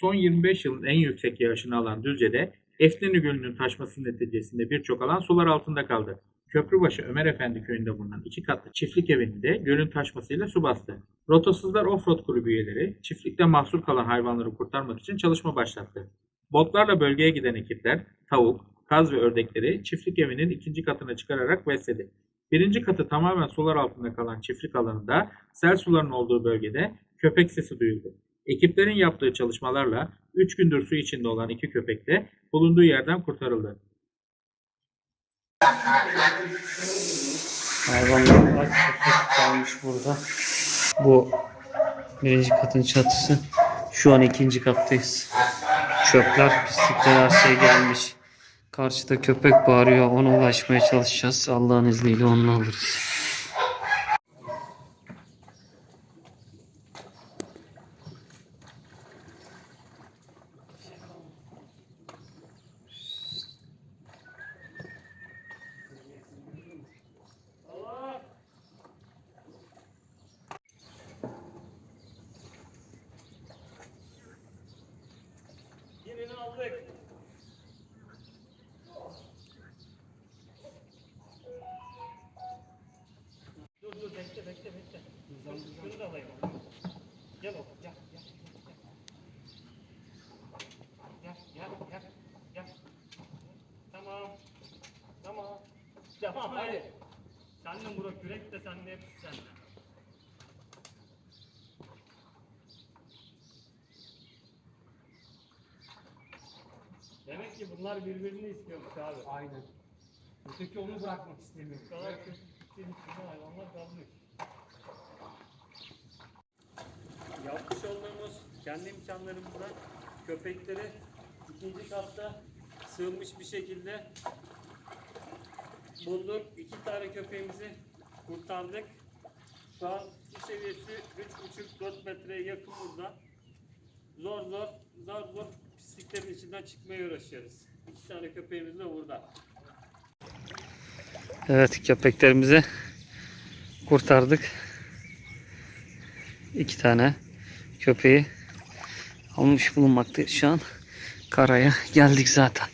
Son 25 yılın en yüksek yağışını alan Düzce'de Efleni Gölü'nün taşması neticesinde birçok alan sular altında kaldı. Köprübaşı Ömer Efendi köyünde bulunan iki katlı çiftlik evini de gölün taşmasıyla su bastı. Rotasızlar Offroad kulübü üyeleri çiftlikte mahsur kalan hayvanları kurtarmak için çalışma başlattı. Botlarla bölgeye giden ekipler tavuk, kaz ve ördekleri çiftlik evinin ikinci katına çıkararak besledi. Birinci katı tamamen sular altında kalan çiftlik alanında sel sularının olduğu bölgede köpek sesi duyuldu. Ekiplerin yaptığı çalışmalarla 3 gündür su içinde olan iki köpek de bulunduğu yerden kurtarıldı. Hayvanlar aç kalmış burada. Bu birinci katın çatısı. Şu an ikinci kattayız. Çöpler, pislikler her şey gelmiş. Karşıda köpek bağırıyor. Ona ulaşmaya çalışacağız. Allah'ın izniyle onu alırız. Birini aldık. Dur dur bekle bekle bekle. Şunu da alayım. Gel oğlum gel gel gel. Gel gel gel. Tamam. Tamam. Tamam hadi. Sen de Murat kürek de sen Demek ki bunlar birbirini istiyormuş abi. Aynen. Öteki onu bırakmak istemiyor. Bu kadar kötü gittiğin içinde hayvanlar kalmış. Yapmış olduğumuz kendi imkanlarımızla köpekleri ikinci katta sığınmış bir şekilde bulduk. İki tane köpeğimizi kurtardık. Şu an su seviyesi 3,5-4 metreye yakın burada. Zor zor, zor zor pisliklerin içinden çıkmaya uğraşıyoruz. İki tane köpeğimiz de burada. Evet köpeklerimizi kurtardık. İki tane köpeği almış bulunmakta şu an. Karaya geldik zaten.